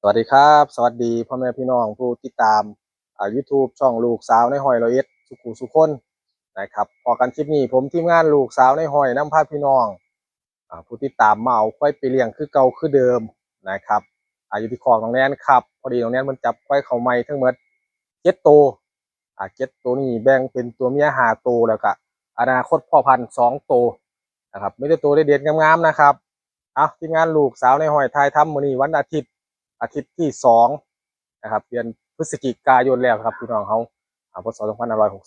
สวัสดีครับ สวัสดีพ่อแม่พี่น้องผู้ติดตามอ่า YouTube ช่องลูกสาวในหอยรอยเอ็ดสุขุสุคนนะครับพอกันคลิปนี้ผมทีมงานลูกสาวในหอยน้ำพาพี่น้องอ่าผู้ติดตามมาเอาควายไปเลี้ยงคือเก่าคือเดิมนะครับอายุที่คลองน้องแนนครับ พอดีน้องแนนมันจับควายเขาไม่ทั้งหมดเจ็ดตัวอ่าเจ็ดตัวนี้แบ่งเป็นตัวเมียหาตัวแล้วก็อนาคตพ่อพันธุ์สองตัวนะครับไม่ได้ตัวได้เด็ดงามๆนะครับเอาทีมงานลูกสาวในหอยไทยทำมือนี้วันอาทิตย์ อาทิตย์ที่สองนะครับเดือนพฤศจิกายนแล้วครับพี่น้องเขาอ่าพศ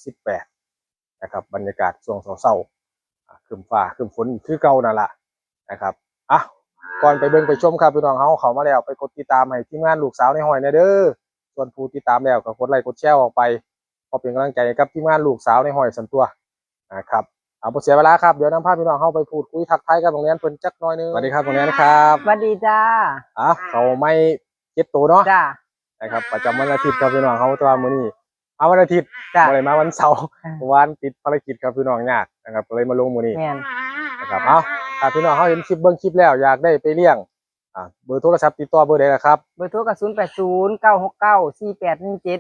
2568นะครับบรรยากาศช่วงเศร้าๆอ่าคืมฟ้าครึมฝนคือเก่านั่นแหละนะครับอะก่อนไปเบิ่งไปชมครับพี่น้องเขาเขามาแล้วไปกดติดตามให้ทีมงานลูกสาวในหอยนะเด้อส่วนผู้ติดตามแล้วก็กดไลค์กดแชร์ออกไปพอเป็นกำลังใจกับทีมงานลูกสาวในหอยสันตัวนะครับ เอาบ่เสียเวลาครับเดี๋ยวนำพาพี่น้องเข้าไปพูดคุยทักทายกับโรงเรียนเพิ่นจักหน่อยหนึงสวัสดีครับโรงเรียนครับสวัสดีจ้าอะเขาไม่เจ็ดตัวเนาะจ้านะครับประจำวันอาทิตย์ครับพี่น้องเขาแตัวามื้อนี้เอาวันอาทิตย์จ้าบ่ได้มาวันเสาร์อ่าเมื่อวานติดภารกิจครับพี่น้องยากนะครับก็เลยมาลงมื้อนี้ แม่นนะครับเอาถ้าพี่น้องเขาเห็นคลิปเบิ่งคลิปแล้วอยากได้ไปเลี้ยง อ่า เบอร์โทรศัพท์ติดต่อเบอร์ใดล่ะครับ เบอร์โทรกับศูนย์แปดศูนย์เก้าหกเก้าสี่แปดหนึ่งเจ็ด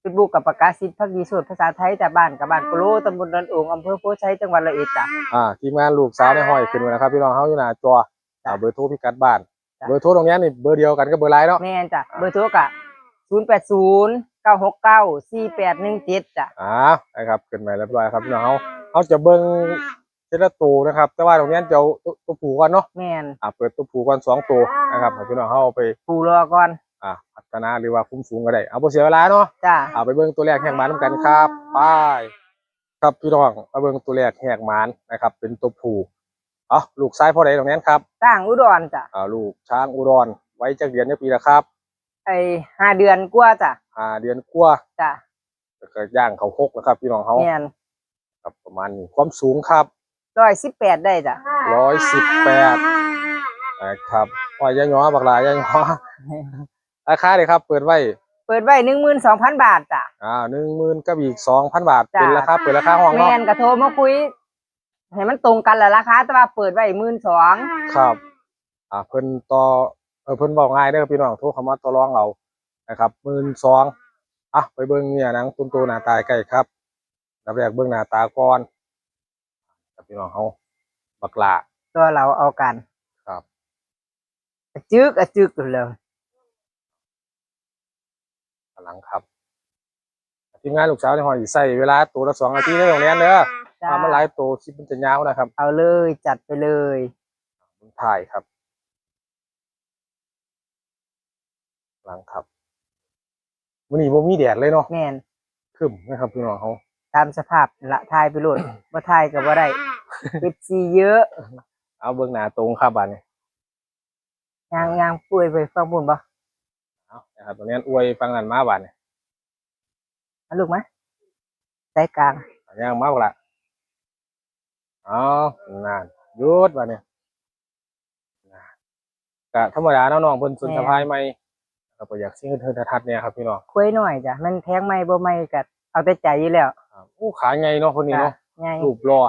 เฟซบุ๊กกับประกาศสิทธิ์พักดีสุดภาษาไทยจากบ้านกับบ้านโปโลตำบลดอนโองอำเภอโพชัยจังหวัดระเอ็ดจ้ะ อ่าทีมงานลูกสาวในห้อยขึ้นไว้นะครับพี่น้องเขาอยู่หน้าจออ่าเบอร์โทรพิกัดบ้าน จ้ะ เบอร์โทรตรงนี้นี่เบอร์เดียวกันกับเบอร์ไลน์เนาะ แม่นจ้ะเบอร์โทรกับศูนย์แปดศูนย์เก้าหกเก้าสี่แปดหนึ่งเจ็ดจ้ะ อ่านะครับขึ้นมาเรียบร้อยครับพี่น้องเขาเขาจะเบิ่งเทละตัวนะครับ แต่ว่าตรงนี้จะเอาตัวตัวผูก่อนเนาะ แม่นอ่าเปิดตัวผูก่อนสองตัวนะครับให้พี่น้องเขาเอาไป ปูรอก่อน อ่าพัฒนาหรือว่าคุ้มสูงก็ได้เอาบ่เสียเวลาเนาะจ้าเอาไปเบิ่งตัวแรกแหกหมานนำกันครับไปครับพี่น้องมาเบิ่งตัวแรกแหกหมานนะครับ เป็นตัวผู้เอ๋อลูกซ้ายพ่อใดตรงนั้นครับสร้างอุดรจ้ะอ่าลูกช้างอุดรไว้จักเดือนจักปีละครับไอห้าเดือนกว่าจ้ะอ่าเดือนกว่าจ้ะแล้วก็ย่างเขาหกแล้วครับ พี่น้องเขาแม่นครับประมาณนี้ความสูงครับร้อยสิบแปดได้จ้ะร้อยสิบแปดนะครับว่าย่าย้อบักหลายย่าย้อ ราคาเลยครับเปิดไว้เปิดไว้หนึ่งหมื่นสองพันบาทจ้ะอ่าหนึ่งหมื่นกับอีกสองพันบาทจ้ะเป็นราคาเปิดราคาห้องแม่เนาะนกระโทรมาคุยให้มันตรงกันแหละราคาแต่ว่าเปิดไว้หมื่นสองครับ อ่าเพิ่นต่อเออเพิ่นบอกง่ายเด้อพี่น้องโทรเข้ามาต่อรองเอานะครับหมื่นสองอะไปเบิ่งเนี่ยหนังตุนตัวหน้าตาใกล้ครับดับแรกเบิ่งหน้าตาก่อนครับพี่น้องเฮาบักหลาตัวเราเอากันครับอะจึกอะจึกอยู่เลย กำลังครับทีมงานลูกสาวในห้อยสิใส่เวลาตัวละสองนาทีในโรงเรียนเด้อจ้าถ้ามันหลายตัวคลิปมันจะยาวนะครับเอาเลยจัดไปเลยมันถ่ายครับกำลังครับวันนี้บ่มีแดดเลยเนาะแม่นครึ้มนะครับพี่น้องเฮาตามสภาพละทายไปโหลดว่าทายก็บ่ได้เอฟซีเยอะ เอาเบิ่งหน้าตรงครับบัดนี้ยางยางป่วยไปฟังบุญบ่ เอานะครับตรงนี้อวยฟังนั่นมาบัดนี้เอาลูกไหมใจกลางย่างมาบักละอ๋อนั่นหยุดบัดนี้นะก็ธรรมดาเนาะน้องเพิ่นสนสะพายใหม่ก็บ่อยากสิเฮ็ดเทินทัดเนี่ยครับพี่น้องคุยหน่อยจ้ะมันแทงไม่บ่ไม่กัเอาแต่ใจอยู่แล้วครับโอ้ขาใหญ่เนาะคนนี้จ้ะเนาะไงรูปรอ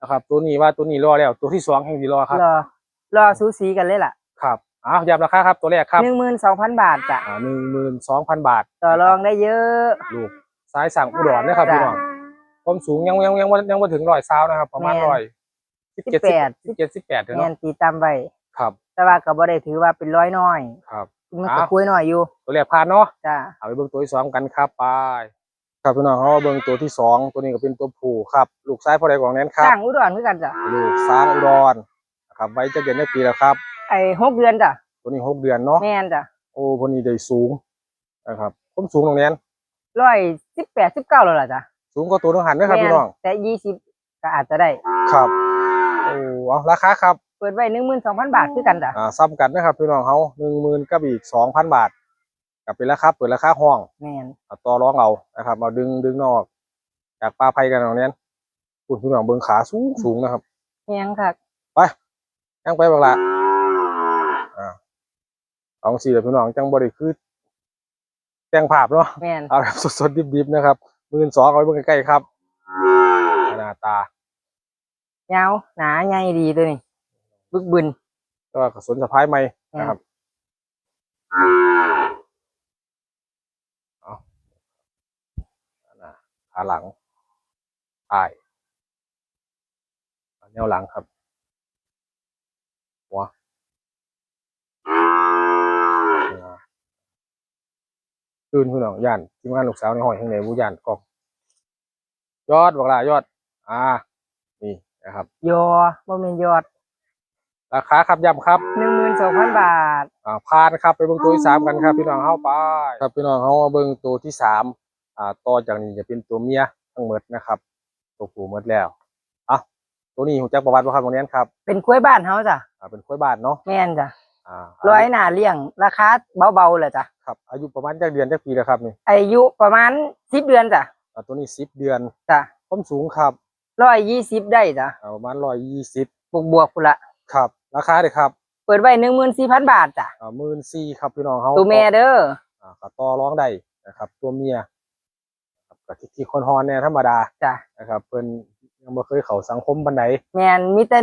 นะครับ ตัวนี้ว่าตัวนี้รอแล้ว ตัวที่สองแห่งที่รอครับรอรอสูสีกันเลยล่ะครับ อ้าวย้ำราคาครับตัวแรกครับหนึ่งหมื่นสองพันบาทจ้ะอ่าหนึ่งหมื่นสองพันบาท ต่อรองได้เยอะลูกซ้ายสั่งอุดรนะครับจ้ะพี่น้องความสูงยังยังยังยังไม่ถึงร้อยซาวนะครับ ประมาณแม่นร้อยสิบเจ็ด18สิบเจ็ดสิบแปดแม่เนาะนตีตามไว้ครับ แต่ว่าก็บ่ได้ถือว่าเป็นร้อยน้อย ครับมันอ้าก็วคุยหน่อยอยู่ ตัวแรกผ่านเนาะจ้ะเอาไปเบิ่งตัวที่สองกันครับไปครับพี่น้องเขาเบิ่งตัวที่สองตัวนี้ก็เป็นตัวผู้ครับ ลูกซ้ายพอได้ของนั้นคสรับร้างอุดรคือกันจ้ะลูกซ้างอุดรนะ ครับไว้จะเดือนได้ปีแล้วครับ ไอ้หกเดือนจ้ะตัวนี้หกเดือนเนาะแม่นจ้ะโอ้คนนี้ได้สูงนะครับผมสูงตรงนี้ร้อยสิบแปดสิบเก้าแล้วล่ะจ้ะสูงกว่าตัวต้องหันนะครับแม่พี่น้องแต่ยี่สิบก็อาจจะได้ ครับโอ้เอาราคาครับเปิดไว้หนึ่งหมื่นสองพันบาทคือกันจ้ะอ่าซ้ำกันนะครับพี่น้องเขาหนึ่งหมื่นกับอีกสองพันบาทกับเป็นราคาเปิดราคาห้องแม่นเอาต่อร้องเอานะครับเอาดึงดึงนอกจากปลาไผ่กันตรงนี้คุณพี่น้องเบิ้งขาสูงสูงนะครับแหงค่ะ ยังไปบักละอ่าเอาสี่เดี๋ยวพี่น้องจังบริคือแต่งภาพเนาะแม่นเอาแบบสดๆดิบๆนะครับหมื่นสองเอาไว้เบิ่งใกล้ๆครับหน้าตายาวหนาใหญ่ดีตัวนี้บึกบึนก็กระสุนสะพายใหม่นะครับเอาหน้าขาหลังท้ายแนวหลังครับ ตื่นพี่น้องย่านทีมงานลูกสาวในห้อยข้างในบูย่านกอกยอดบอกลายอด อ่า นี่นะครับ ยอบ่แม่นยอด ราคาครับย้ำครับ12,000บาท อ่าพานครับไปเบิ่งตัวที่สามกันครับ พี่น้องเข้าไปครับพี่น้องเขามาเบิ่งตัวที่สามอ่าต่อจากนี้จะเป็นตัวเมียทั้งหมดนะครับ ตัวผู้หมดแล้วอะตัวนี้หูจักประวัติบ่ครับตรงนี้ครับ เป็นกล้วยบ้านเฮาจ้ะอ่าเป็นควายบ้านเนาะแม่นจ้ะ อ่าร้อยหน้าเลี้ยง ราคาเบาๆแหละจ้ะครับ อายุประมาณจักเดือนจักปีแล้วครับนี่อายุประมาณ10เดือนจ้ะอ่าตัวนี้สิบเดือนจ้ะความสูงครับ120ได้จ้ะอ่าประมาณร้อยยี่สิบบวกๆพุ่นละครับ ราคาเด้ครับ เปิดไว้14,000บาทจ้ะอ่าหมื่นสี่ครับพี่น้องเขาตัวแม่เด้ออ่าก็ต่อร้องได้นะครับ ตัวเมียครับก็ที่ที่คนฮอนเนี่ยธรรมดาจ้ะนะครับเพิ่นยังบ่เคยเข้าสังคมปานใดแม่นมีแต่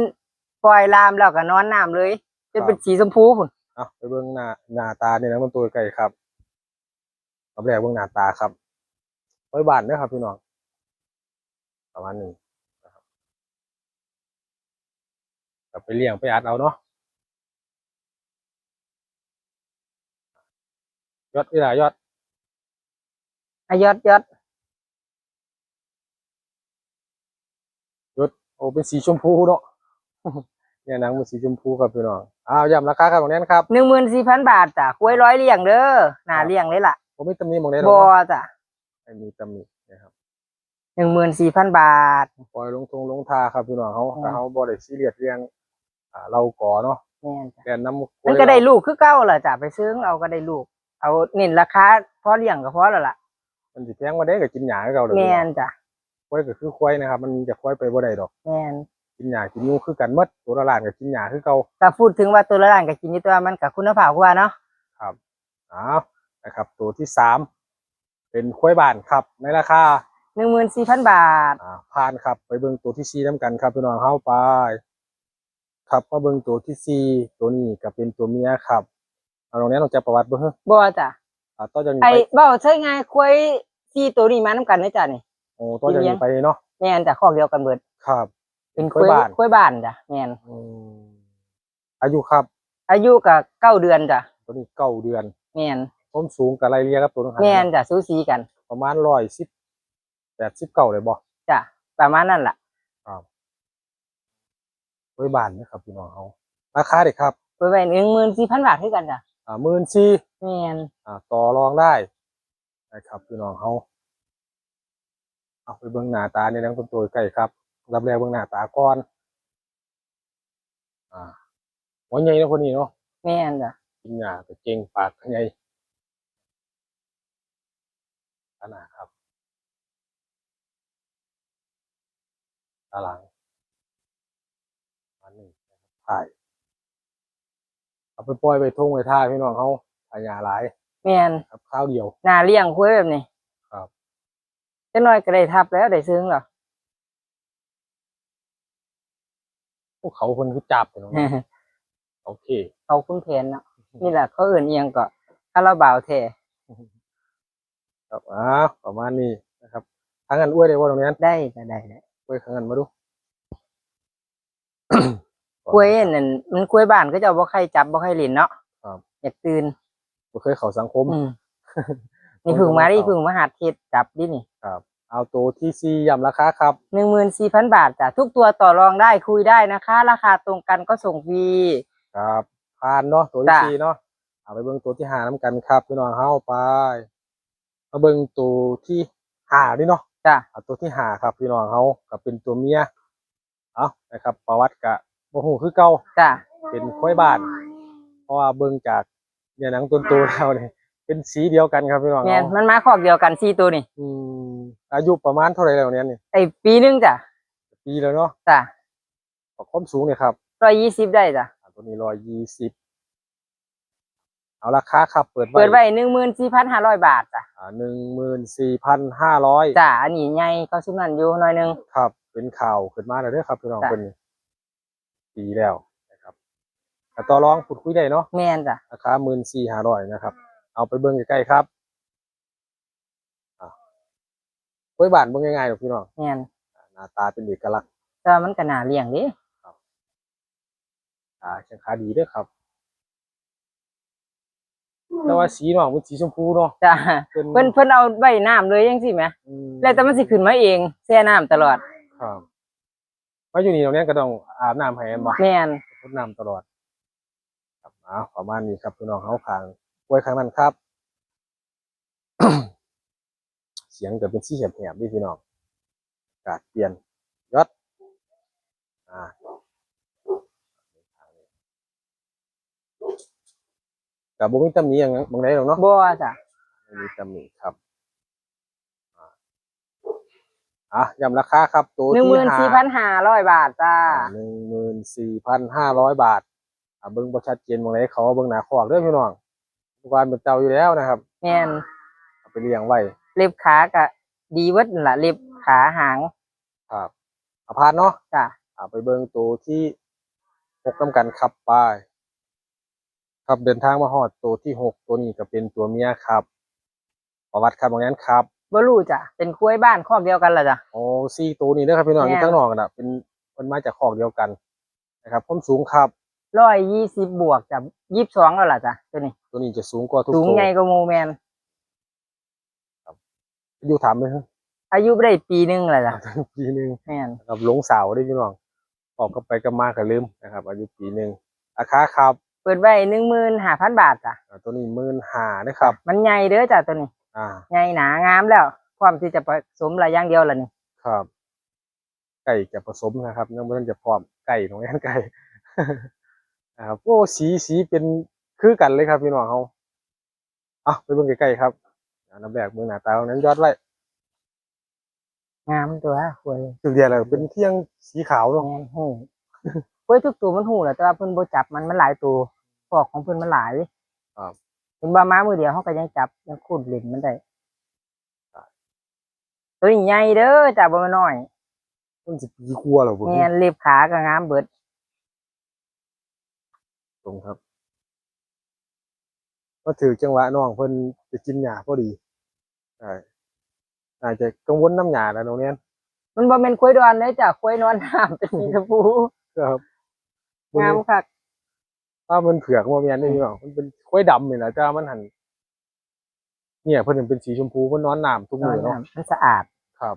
ปล่อยลามแล้วก็นอนน้ำเลย จนเป็นสีชมพูพุ่นเอาไปเบิ่งหน้าหน้าตาเนี่ยนะมันตัวไก่ครับเอาแรกเบิ่งหน้าตาครับร้อยบาทเด้อครับพี่น้องประมาณนี้นะครับกลับไปเลี้ยงไปอัดเอาเนาะยอดนี่ล่ะยอดอายอดยอดโอ้เป็นสีชมพูเนาะเนี่ยหนังมันสีชมพูครับพี่น้อง อ้าวย้ำราคาครับของนี้นะครับหนึ่งหมื่นสี่พันบาทจ้ะกล้วยร้อยเลี้ยงเด้อหน้าเลี้ยงเลยล่ะผมมีตำหนิหมองได้หรบอกอเนาะจ้ะไม่มีตำหนินะครับหนึ่งหมื่นสี่พันบาทปล่อยลงทงลงทาครับพี่น้องเขาอืมแต่เขาบ่ได้ซีเรียสเรื่องอ่าเราก่อเนาะแม่นจ้ะแต่น้ำมันก็ได้ลูกคือเก้าล่ะจ้ะไปซื้อเอาก็ได้ลูก เอาเน้นราคาพอเลี้ยงก็พอแล้วล่ะ มันสิแพงมาได้ก็กินหญ้าคือเก่าเลยแม่นจ้ะควายก็คือควายนะครับ มันมีแต่ควายไปบ่ได้ดอกแม่น กินหญ้ากินยูคือกันหมดตัวละล้านก็กินหญ้าคือเก่าก็พูดถึงว่าตัวละล้านก็กินนี่ตัวมันกับคุณภาพกว่าเนาะครับอ้าวนะครับ ตัวที่สามเป็นควายบ้านครับ ในราคาหนึ่งหมื่นสี่พันบาทอ่าผ่านครับ ไปเบิ่งตัวที่สี่น้ำกันครับพี่น้องเข้าไปครับมาเบิ่งตัวที่สี่ตัวนี้ก็เป็นตัวเมียครับเอาตรงนี้ต้องจับประวัติเบิ่งบอจ้ะอ่าต่อจากนี้ไอ้ไปเบ้าใช่ไงกล้วยสี่ตัวนี้มาน้ำกันนะจ้ะนี่โอ้ต่อจากนี้ไปเนาะแม่นจ้ะข้อเดียวกันเบิดครับ เป็นกล้วยบ้านกล้วยบ้านจ้ะแม่นอืมอายุครับ อายุก็เก้าเดือนจ้ะตัวนี้เก้าเดือนแม่นต้นสูงกับไรเรียครับตัวน้องหาแม่นจ้ะสูสีกัน ประมาณร้อยสิบแปดสิบเก้าเลยบ่จ้ะประมาณนั้นล่ะไว้บานนะครับพี่น้องเอาราคาเด็กครับเปิดไว้หนึ่งหมื่นสี่พันบาทคือกันจ้ะอ่าหมื่นสี่แม่นอ่าต่อรองได้นะครับพี่น้องเอาเอาไปเบิ่งหน้าตาในนังต้นตัวใกล้ครับ รับแรกเบิ่งหน้าตาก่อนอ่าหัวใหญ่เนาะคนนี้เนาะแม่นจ้ะกินหญ้าก็เก่งปากก็ใหญ่ขนาดครับตาหลังอันนี้นะครับถ่ายเอาไปปล่อยไปทุ่งไปท่าพี่น้องเขาพญาหลายแม่นครับข้าวเดียว หน้าเลี้ยงกล้วยแบบนี้ครับจักหน่อยก็ได้ทับแล้วได้ซึ้งหรอ พวกเขาคนคือจับไปน้องโอเค เขาคุ้นเพนเนาะนี่แหละเขาเอื่นเอียงก็คาราบาวแท้ครับอ่าประมาณนี้นะครับทางนั้นอ้วยได้ว่าตรงนี้ได้ก็ได้ได้อ้วยทางนั้นมาดูกล้วยนั่นมันกล้วยบ้านก็จะเอาบ่ใครจับบ่ใครเล่นเนาะครับอยากตื่นบ่เคยเข้าสังคมอืมนี่เพึ่งมาดิเพึ่งมาหาเทศจับดินี่ครับ เอาตัวที่ซีย้ำราคาครับ หนึ่งหมื่นสี่พันบาทจ้ะทุกตัวต่อรองได้คุยได้นะคะ ราคาตรงกันก็ส่งฟรี ครับผ่านเนาะตัวที่จ้ะซีเนาะเอาไปเบิ่งตัวที่หาน้ำกันครับพี่น้องเฮาไปมาเบิ่งตัวที่หาดิเนาะจ้ะเอาตัวที่หาครับพี่น้องเฮาก็เป็นตัวเมียเอานะครับ ประวัติกะบ่ฮู้คือเก่า จ้ะเป็นควายบ้าน เพราะว่าเบิ่งจากเนี่ยหนังตัวโตแล้วเนี่ยเป็นสีเดียวกันครับพี่น้องแม่นเฮามันมาคอกเดียวกันสี่ตัวนี่อืม อายุประมาณเท่าไหร่แล้วเนี่ยนี่ไอ้ปีหนึงจ้ะปีแล้วเนาะจ้ะความสูงเนี่ยครับร้อยยี่สิบได้จ้ะอ่าตัวนี้ร้อยยี่สิบเอาราคาครับเปิดเปิดไว้หนึ่งหมื่นสี่พันห้าร้อยบาทจ้ะอ่าหนึ่งหมื่นสี่พันห้าร้อยจ้ะอันนี้ใหญ่ก็ชุดนั้นอยู่หน่อยหนึง ครับ เป็นข่าวขึ้นมาแล้วเด้อครับพี่น้องจ้ะ เป็นปีแล้วนะครับก็ต่อรองพูดคุยได้เนาะแม่นจ้ะราคาหมื่นสี่ห้าร้อยนะครับ เอาไปเบิ่งใกล้ๆครับอะ กล้วยบานเบิ่งง่ายๆหรอกพี่น้องแม่นหน้าตาเป็นเอกลักษณ์แต่ว่ามันก็น่าเลี้ยงเดิอ่าแข้งขาดีเด้วยครับ แต่ว่าสีน้องเป็นสีชมพูเนาะจ้ะเป็นเพิ่นเพิ่นเอาไว้น้ำเลยจังซี่แหมอืมแล้วแต่มันสิขึ้นมาเองแช่น้ำตลอด ครับมาอยู่นี่ตรงนี้ก็ต้องอาบน้ำให้มันบ่ แม่นพดน้ำตลอดครับอ่าประมาณนี้ครับพี่น้องเขาขางกล้วยข้างนั้นครับเสียงจะเป็นสีแหบๆดิพี่น้องอากาศเปลี่ยนยศอ่ากับบุมิตำหนี้อย่างนั้นบางไดหรอกเนาะบ่จ้ะไม่มีตำหนิครับอ่าอะย้ำราคาครับ ตัวหนึ่งหที่มื่นสี่พันห้าร้อยบาทจ้าหนึ่งหมื่นสี่พันห้าร้อยบาทอ่าเบิ้งประชัดเจนบางไดเขาเบิ้งหนาคอกเด้อพี่น้องทุกวันเป็นเจ้าอยู่แล้วนะครับแม่นเอาไปเลี้ยงไว้ เล็บขาก็ดีเวิร์ดนั่นล่ะเล็บขาหางครับเอาพานเนาะจ้ะเอาไปเบิ้งตัวที่หกน้ำกันครับไปครับเดินทางมาฮอดตัวที่หกตัวนี้ก็เป็นตัวเมียครับประวัติครับบางนั้นครับบ่รู้จ้ะเป็นคุ้ยบ้านครอบเดียวกันล่ะจ้ะ โอ้ซี่ตัวนี้นะครับพี่น้องแม่ นี่ทั้งนอกกันอะเป็นคนมาจากคอกเดียวกันนะครับความสูงครับ ร้อยยี่สิบบวกจ้ะยี่สิบสองแล้วล่ะจ้ะตัวนี้ ตัวนี้จะสูงกว่าทุกสูงตัวใหญ่กว่าหมูแมน อายุถามเลยอายุได้ปีหนึงแหละจ้ะปีหนึ่งแม่นนะครับหลงสาวได้พี่น้องออกก็ไปก็มาก็ลืมนะครับ อายุปีหนึ่งราคาครับเปิดไว้หนึ่งหมื่นห้าพันบาทจ้ะอ่าตัวนี้หมื่นห้านะครับ มันใหญ่เด้อจ้ะตัวนี้อ่าใหญ่หนางามแล้วพร้อมที่จะผสมอะไรอย่างเดียวล่ะนี่ครับ ไก่จะผสมนะครับยังไม่ทันจะพร้อมไก่ตรงนี้ไก่ นะครับโอ้สีสีเป็นคือกันเลยครับพี่น้องเขาอะไปเบิ่งใกล้ๆครับ อันดับแรกเมืองหน้าตาตรงนั้นยอดไว้งามตัวคุ้ยจุดเดียวเลยเป็นเที่ยงสีขาวเนาะแม่นหูคุ้ยทุกตัวมันหูแหละแต่ว่าเพิ่นบ่จับมันมันหลายตัวพวกของเพิ่นมันหลายครับเพิ่นบ่าม้ามือเดียวเขาก็ยังจับยังคูดเล่นมันได้ตัวนี้ใหญ่เด้อจ้ะบ่แม่นน้อยมันสิปีกลัวเหรอผมแม่นเล็บขาก็งามเบิดตรงครับ ก็ถือจังหวะน้องเพิ่นจะกินหญ้าพอดีใช่อาจจะกังวลน้ำหญ้าแล้วน้องเนี้ยมันบ่แม่นคุ้ยดอนเลยจ้ะคุ้ยนอนน้ำเป็นสีชมพูครับงามคักถ้ามันเผือกมาเมียนนี่พี่น้องมันเป็นกล้วยดำนี่แหละจ้ามันหันเนี่ยเพิ่นเป็นสีชมพูเพิ่นนอนน้ำทุกนมื้อนอเนาะน้ำมันสะอาดครับ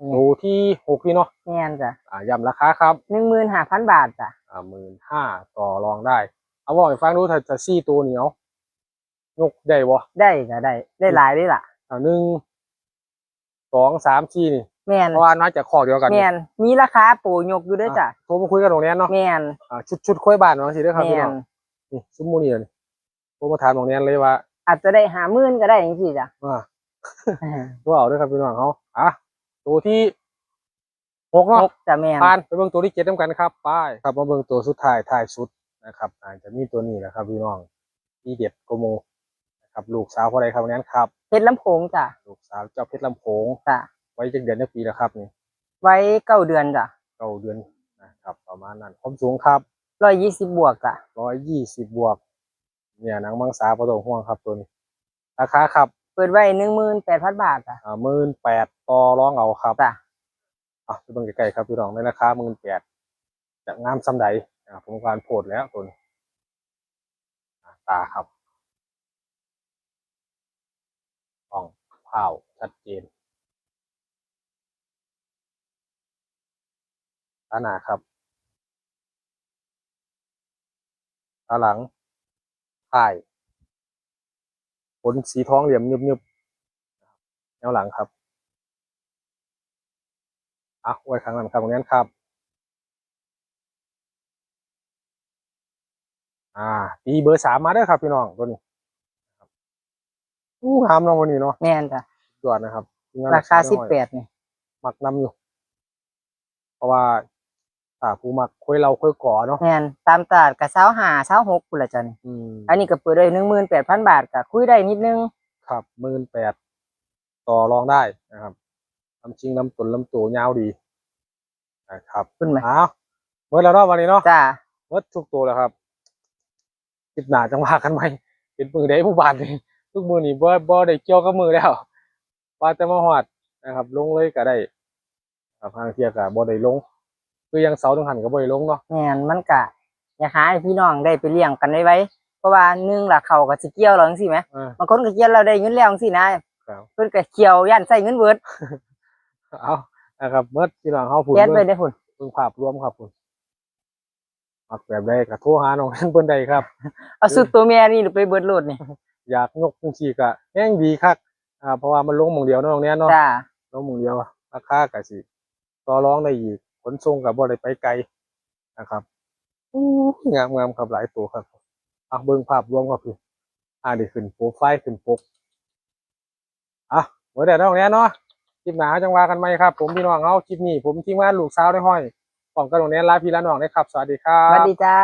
อืมตัวที่หกนี่เนาะแม่นจ้ะอ่าย้ำราคาครับหนึ่งหมื่นห้าพันบาทจ้ะอ่าหมื่นห้าต่อรองได้ เอาบอกให้ฟังดูถ้าจะซี่ตัวเหนียว ยกได้บ่ได้จ้ะได้ ได้หลายด้วยล่ะอ่าหนึ่งสองสามสี่นี่แม่นเพราะว่าน่าจะคอกเดียวกันแม่นมีราคาปูยกอยู่ด้วยจ้ะโทรมาคุยกันตรงนี้เนาะแม่นอ่าชุดชุดกล้วยบานบางทีเด้อครับพี่แม่น้อนงนี่ซุ้มมูนี่เลยโทรมาถามตรงนี้เลยว่า อาจจะได้หาหมื่นก็ได้อย่างที่จ้ะว่าว่าเอาเด้วยครับพี่น้องเขาอะตัวที่หกเนาะหกจ้ะแม่นผ่านไปเบิ่งตัวที่เจ็ดน้ำกันครับไปครับมาเบิ่งตัวสุดท้ายท้ายสุดนะครับอาจจะมีตัวนี้แหละครับพี่น้องที่เด็ดโกโมนะ ครับลูกสาวคนใดครับวันนั้นครับเพชรลำโพงจ้ะลูกสาวเจ้าเพชรลำโพงจ้ะไว้จักเดือนจักปีแล้วครับนี่ไว้เก้าเดือนจ้ะเก้าเดือนนะครับ ประมาณนั้นความสูงครับร้อยยี่สิบบวกจ้ะร้อยยี่สิบบวก เนี่ยหนังมังสาประตองห่วงครับตัวนี้ราคาครับ เปิดไว้หนึ่งหมื่นแปดพันบาทจ้ะอ่าหมื่นแปดต่อรองเอาครับจ้ะอะไปเบิ่งใกล้ๆครับพี่น้องในราคาหมื่นแปดจะงามซ้ำใดอ่าผมการโพดแล้วตัวนี้อ่าตาครับอ่ องเผาชัดเจนตาหนาครับตาหลังถ่ายขนสีทองเหลี่ยมยึบๆแนวหลังครับอะไว้ครั้งนั้นครับตรงนั้ครับ อ่าตีเบอร์สามมาด้อครับพี่น้องตัวนี้ อู้หามน้องวันนี้เนาะแม่นจ้ะยอดนะครับทีมงนราคาน้สิบอยแปดนี่มักนำอยู่ เพราะว่าถ้าผู้มักคุยเราคุยก่อเนาะแม่นตามตลาดกับเช้าหาเช้าหกคุณละจ้ะนี่อืมอันนี้ก็เปิดไว้หนึ่งหมื่นแปดพันบาทก็คุยได้นิดนึง ครับหมื่นแปดต่อรองได้นะครับลำชิงลำตุนลำตัวยาวดีนะครับขึ้นไหมอ้าวเมื่อแล้วเนาะวันนี้เนาะจ้ะเมื่อทุกตัวแล้วครับคลิปหน้าจังว่ากันใหม่เป็นมือได้ผู้บาดนี่ ทุกมือนี่บ่บ่ได้เกี่ยวกับมือแล้วว่าแต่มาฮอดนะครับ ลงเลยก็ได้ครับทางเที่ยก็บ่ได้ลง คือยังเสาตรงหันก็บ่ได้ลงเนาะแม่นมันก็อยากหาให้พี่น้องได้ไปเลี้ยงกันไว้ไว้เพราะว่าหนึ่งล่ะเขาก็สิเกี่ยวเราจังซี่แหมเออบางคนก็เกี่ยวเราได้เงินแล้วจังซี่นะครับ เพิ่นก็เกี่ยวย่านใส่เงินเบิดเอานะครับเมื่อพี่น้องเฮาพูดแก๊สไปเบิ่งได้พุ่นเบิ่งภาพรวมครับพุ่นมักแบบใดก็โทรหาน้องเพิ่นได้ครับ เอาสุดตัวแม่นี่ไปเบิดโลดนี่ อยากยกจังซี่ก็แฮงดีคักอ่าเพราะว่ามันลงหม่องเดียวเนาะตรงเนี้ยเนาะจ้าลงหม่องเดียวราคาก็สิต่อรองได้อีกขนส่งก็บ่ได้ไปไกลนะครับอู้งามงามครับหลายตัวครับอะเบิ่งภาพรวมครับพี่อ่าได้ขึ้นโปรไฟล์ขึ้นปกอะไว้แต่ตรงเนี้ยเนาะคลิปหน้าจังว่ากันไหมครับ ผมพี่น้องเฮาคลิปนี้ผมทีมงานลูกสาวได้ห้อยป้องกันตรงเนี้ยลาพี่ลาน้องได้ครับ สวัสดีครัสบวัสดีจ้า